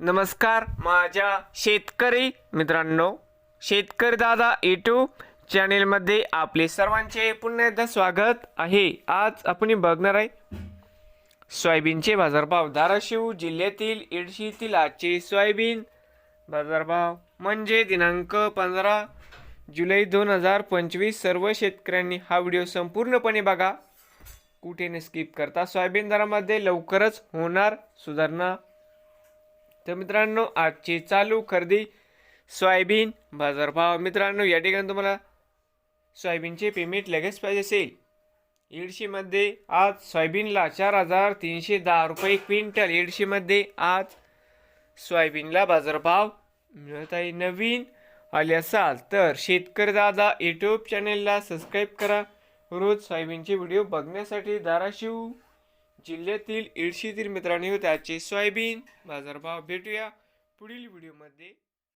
नमस्कार माझ्या शेतकरी मित्रांनो शेतकरी दादा यूट्यूब चॅनेलमध्ये आपले सर्वांचे पुन्हा एकदा स्वागत आहे. आज आपण बघणार आहे सोयाबीनचे बाजारभाव. धाराशिव जिल्ह्यातील इडशीतील आजचे सोयाबीन बाजारभाव म्हणजे दिनांक पंधरा जुलै दोन हजार पंचवीस. सर्व शेतकऱ्यांनी हा व्हिडिओ संपूर्णपणे बघा. कुठे न स्किप करता सोयाबीन दरामध्ये लवकरच होणार सुधारणा तर मित्रांनो आजची चालू खरेदी सोयाबीन बाजारभाव. मित्रांनो या ठिकाणी तुम्हाला सोयाबीनचे पेमेंट लगेच पाहिजे असेल. एडशीमध्ये आज सोयाबीनला चार हजार तीनशे दहा रुपये क्विंटल. इडशीमध्ये आज सोयाबीनला बाजारभाव मिळत आहे. नवीन आले असाल तर शेतकरी दादा यूट्यूब चॅनेलला सबस्क्राईब करा. रोज सोयाबीनचे व्हिडिओ बघण्यासाठी धाराशिव. जिल्ह्यातील इडशीतील मित्रांनी त्याचे सोयाबीन बाजारभाव भेटूया. पुढील व्हिडिओमध्ये